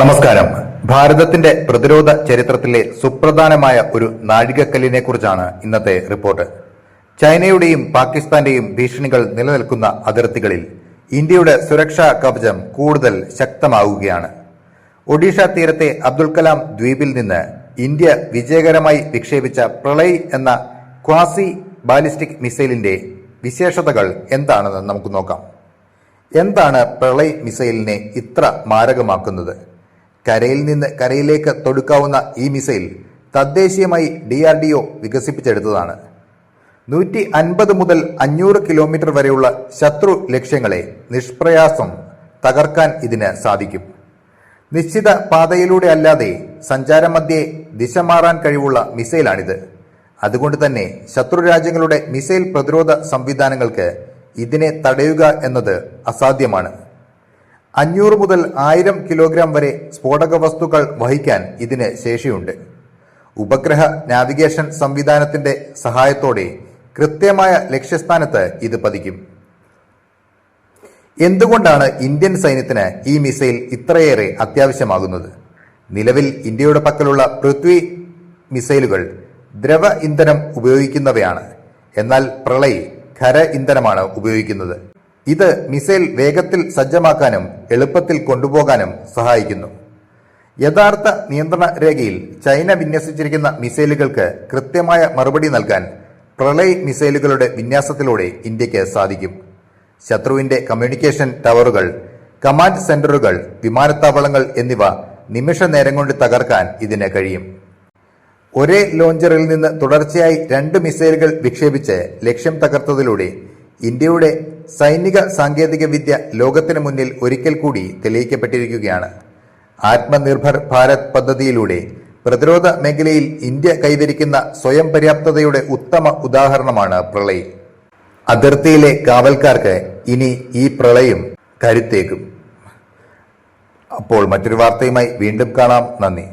നമസ്കാരം. ഭാരതത്തിന്റെ പ്രതിരോധ ചരിത്രത്തിലെ സുപ്രധാനമായ ഒരു നാഴികക്കല്ലിനെ കുറിച്ചാണ് ഇന്നത്തെ റിപ്പോർട്ട്. ചൈനയുടെയും പാകിസ്ഥാന്റെയും ഭീഷണികൾ നിലനിൽക്കുന്ന അതിർത്തികളിൽ ഇന്ത്യയുടെ സുരക്ഷാ കവചം കൂടുതൽ ശക്തമാവുകയാണ്. ഒഡീഷ തീരത്തെ അബ്ദുൽ കലാം ദ്വീപിൽ നിന്ന് ഇന്ത്യ വിജയകരമായി വിക്ഷേപിച്ച പ്രളയ് എന്ന ക്വാസി ബാലിസ്റ്റിക് മിസൈലിന്റെ വിശേഷതകൾ എന്താണെന്ന് നമുക്ക് നോക്കാം. എന്താണ് പ്രളയ് മിസൈലിനെ ഇത്ര മാരകമാക്കുന്നത്? കരയിൽ നിന്ന് കരയിലേക്ക് തൊടുക്കാവുന്ന ഈ മിസൈൽ തദ്ദേശീയമായി ഡി ആർ ഡി ഒ വികസിപ്പിച്ചെടുത്തതാണ്. നൂറ്റി അൻപത് മുതൽ അഞ്ഞൂറ് കിലോമീറ്റർ വരെയുള്ള ശത്രു ലക്ഷ്യങ്ങളെ നിഷ്പ്രയാസം തകർക്കാൻ ഇതിന് സാധിക്കും. നിശ്ചിത പാതയിലൂടെ അല്ലാതെ സഞ്ചാരമധ്യേ ദിശ മാറാൻ കഴിവുള്ള മിസൈലാണിത്. അതുകൊണ്ട് തന്നെ ശത്രു രാജ്യങ്ങളുടെ മിസൈൽ പ്രതിരോധ സംവിധാനങ്ങൾക്ക് ഇതിനെ തടയുക എന്നത് അസാധ്യമാണ്. അഞ്ഞൂറ് മുതൽ ആയിരം കിലോഗ്രാം വരെ സ്ഫോടക വസ്തുക്കൾ വഹിക്കാൻ ഇതിന് ശേഷിയുണ്ട്. ഉപഗ്രഹ നാവിഗേഷൻ സംവിധാനത്തിന്റെ സഹായത്തോടെ കൃത്യമായ ലക്ഷ്യസ്ഥാനത്ത് ഇത് പതിക്കും. എന്തുകൊണ്ടാണ് ഇന്ത്യൻ സൈന്യത്തിന് ഈ മിസൈൽ ഇത്രയേറെ അത്യാവശ്യമാകുന്നത്? നിലവിൽ ഇന്ത്യയുടെ പക്കലുള്ള പൃഥ്വി മിസൈലുകൾ ദ്രവ ഇന്ധനം ഉപയോഗിക്കുന്നവയാണ്. എന്നാൽ പ്രളയ് ഖര ഇന്ധനമാണ് ഉപയോഗിക്കുന്നത്. ഇത് മിസൈൽ വേഗത്തിൽ സജ്ജമാക്കാനും എളുപ്പത്തിൽ കൊണ്ടുപോകാനും സഹായിക്കുന്നു. യഥാർത്ഥ നിയന്ത്രണ രേഖയിൽ ചൈന വിന്യസിച്ചിരിക്കുന്ന മിസൈലുകൾക്ക് കൃത്യമായ മറുപടി നൽകാൻ പ്രളയ് മിസൈലുകളുടെ വിന്യാസത്തിലൂടെ ഇന്ത്യയ്ക്ക് സാധിക്കും. ശത്രുവിന്റെ കമ്മ്യൂണിക്കേഷൻ ടവറുകൾ കമാൻഡ് സെന്ററുകൾ വിമാനത്താവളങ്ങൾ എന്നിവ നിമിഷ നേരം കൊണ്ട് തകർക്കാൻ ഇതിന് കഴിയും. ഒരേ ലോഞ്ചറിൽ നിന്ന് തുടർച്ചയായി രണ്ട് മിസൈലുകൾ വിക്ഷേപിച്ച് ലക്ഷ്യം തകർത്തതിലൂടെ ഇന്ത്യയുടെ സൈനിക സാങ്കേതിക വിദ്യ ലോകത്തിന് മുന്നിൽ ഒരിക്കൽ കൂടി തെളിയിക്കപ്പെട്ടിരിക്കുകയാണ്. ആത്മനിർഭർ ഭാരത് പദ്ധതിയിലൂടെ പ്രതിരോധ മേഖലയിൽ ഇന്ത്യ കൈവരിക്കുന്ന സ്വയം പര്യാപ്തതയുടെ ഉത്തമ ഉദാഹരണമാണ് പ്രളയ്. അതിർത്തിയിലെ കാവൽക്കാർക്ക് ഇനി ഈ പ്രളയം കരുത്തേക്കും അപ്പോൾ മറ്റൊരു വാർത്തയുമായി വീണ്ടും കാണാം. നന്ദി.